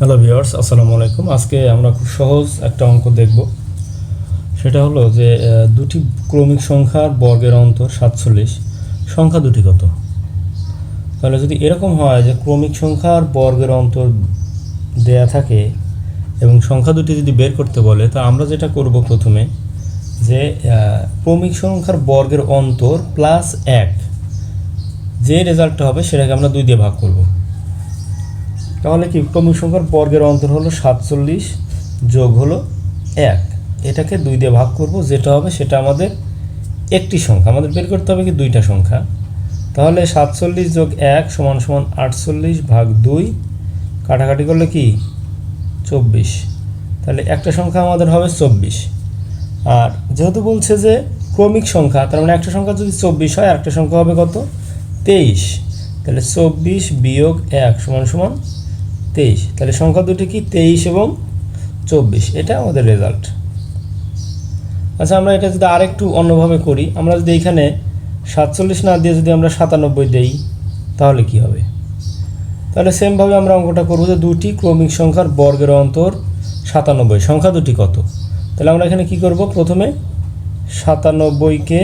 Hello viewers আসসালামু আলাইকুম। আজকে আমরা খুব সহজ একটা অঙ্ক দেখব। সেটা হলো যে দুটি ক্রমিক সংখ্যার বর্গের অন্তর সাতচল্লিশ, সংখ্যা দুটি কত? তাহলে যদি এরকম হয় যে ক্রমিক সংখ্যার বর্গের অন্তর দেয়া থাকে এবং সংখ্যা দুটি যদি বের করতে বলে, তা আমরা যেটা করব প্রথমে যে ক্রমিক সংখ্যার বর্গের অন্তর প্লাস এক, যে রেজাল্টটা হবে সেটাকে আমরা দুই দিয়ে ভাগ করব। তাহলে কি ক্রমিক সংখ্যার বর্গের অন্তর হলো সাতচল্লিশ যোগ হলো এক। এটাকে দুই দিয়ে ভাগ করব, যেটা হবে সেটা আমাদের একটি সংখ্যা। আমাদের বের করতে হবে কি দুইটা সংখ্যা। তাহলে সাতচল্লিশ যোগ এক সমান সমান আটচল্লিশ ভাগ দুই, কাটাকাটি করলে কি? চব্বিশ। তাহলে একটা সংখ্যা আমাদের হবে চব্বিশ। আর যেহেতু বলছে যে ক্রমিক সংখ্যা, তার মানে একটা সংখ্যা যদি চব্বিশ হয় আর একটা সংখ্যা হবে কত? তেইশ। তাহলে চব্বিশ বিয়োগ এক সমান সমান তেইশ। তাহলে সংখ্যা দুটি কি? তেইশ এবং চব্বিশ। এটা আমাদের রেজাল্ট আচ্ছা আমরা এটা যদি আরেকটু অন্যভাবে করি, আমরা যদি এখানে সাতচল্লিশ না দিয়ে যদি আমরা সাতানব্বই দেই, তাহলে কি হবে? তাহলে সেমভাবে আমরা অঙ্কটা করব যে দুটি ক্রমিক সংখ্যার বর্গের অন্তর সাতানব্বই। সংখ্যা দুটি কত? তাহলে আমরা এখানে কি করব? প্রথমে সাতানব্বইকে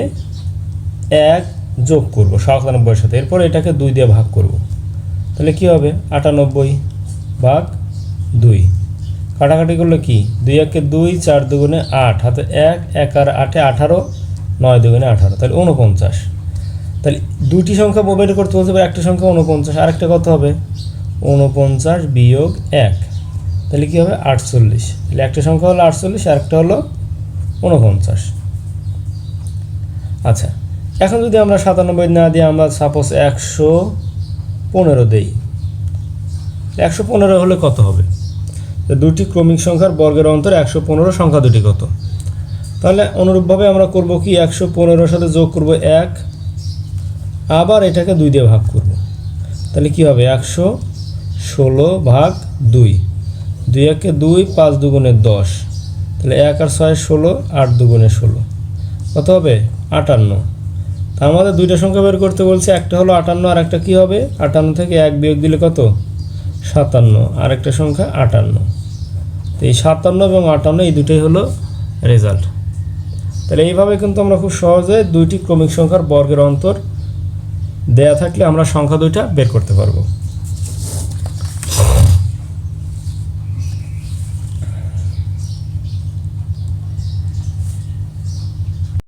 এক যোগ করব সাতানব্বইয়ের সাথে। এরপর এটাকে দুই দিয়ে ভাগ করব। তাহলে কি হবে? আটানব্বই। ভাগ দুই। কাটাকাটি করলে কি? দুই একে দুই, চার দুগুণে আট। হাতে এক এক আর আটে আঠারো, নয় দুগুণে আঠারো। তাহলে উনপঞ্চাশ তাহলে দুটি সংখ্যা বের করতে বলতে পারে একটা সংখ্যা উনপঞ্চাশ আরেকটা কত হবে? উনপঞ্চাশ বিয়োগ এক। তাহলে কী হবে? আটচল্লিশ। তাহলে একটা সংখ্যা হলো আটচল্লিশ, আরেকটা হলো উনপঞ্চাশ আচ্ছা এখন যদি আমরা সাতানব্বই না দিয়ে আমরা সাপোজ একশো পনেরো দেই একশো পনেরো হলে কত হবে? দুটি ক্রমিক সংখ্যার বর্গের অন্তর একশো পনেরো, সংখ্যা দুটি কত? তাহলে অনুরূপভাবে আমরা করব কি, একশো পনেরোর সাথে যোগ করব এক, আবার এটাকে দুই দিয়ে ভাগ করব। তাহলে কি হবে? একশো ষোলো ভাগ দুই। দুই একে দুই, পাঁচ দুগুণে দশ। তাহলে এক আর ছয় ষোলো, আট দুগুণে ষোলো। কত হবে? আটান্ন। আমাদের দুইটা সংখ্যা বের করতে বলছে, একটা হলো আটান্ন আর একটা কী হবে? আটান্ন থেকে এক বিয়োগ দিলে কত? সাতান্ন আর একটা সংখ্যা আটান্ন। তো এই সাতান্ন এবং আটান্ন, এই দুটোই হলো রেজাল্ট তাহলে এইভাবে কিন্তু আমরা খুব সহজে দুইটি ক্রমিক সংখ্যার বর্গের অন্তর দেয়া থাকলে আমরা সংখ্যা দুইটা বের করতে পারব।